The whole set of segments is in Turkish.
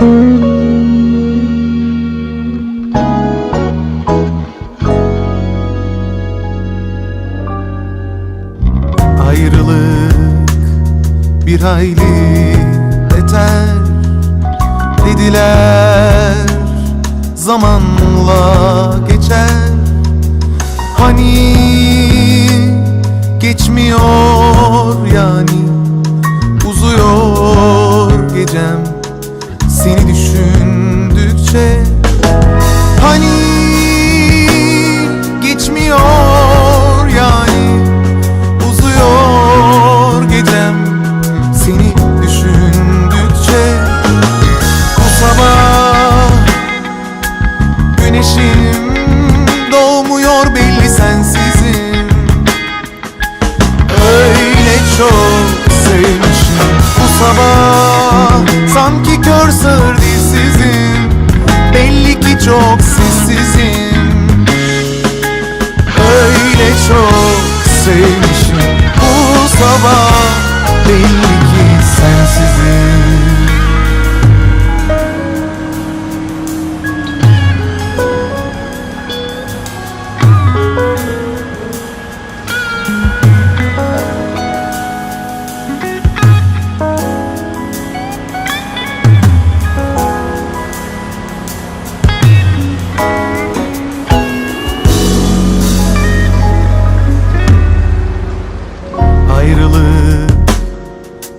Mm-hmm. Ayrılık bir hayli beter dediler Zamanla geçer. Hani geçmiyor yani Uzuyor gecem. Seni düşündükçe çok sevmişim bu sabah. Sanki kör sığır dilsizim Belli ki çok sessizim. Öyle çok sevmişim bu sabah Belli ki sensizim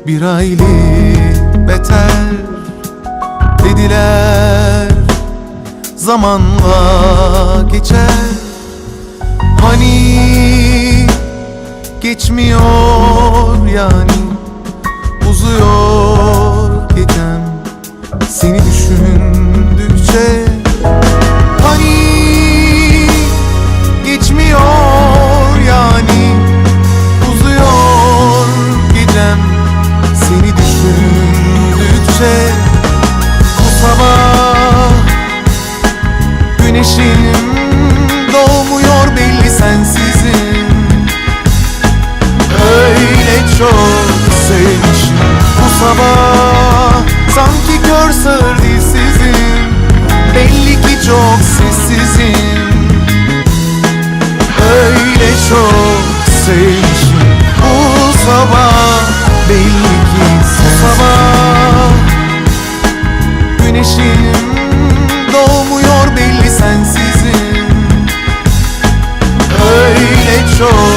bir hayli beter Dediler. Zamanla geçer. Hani geçmiyor yani Uzuyor gecem. Seni düşündükçe Sığır dilsizim Belli ki çok sessizim. Öyle çok sevmişim. Bu sabah Belli ki sen sabah. Güneşim doğmuyor belli sensizim. Öyle çok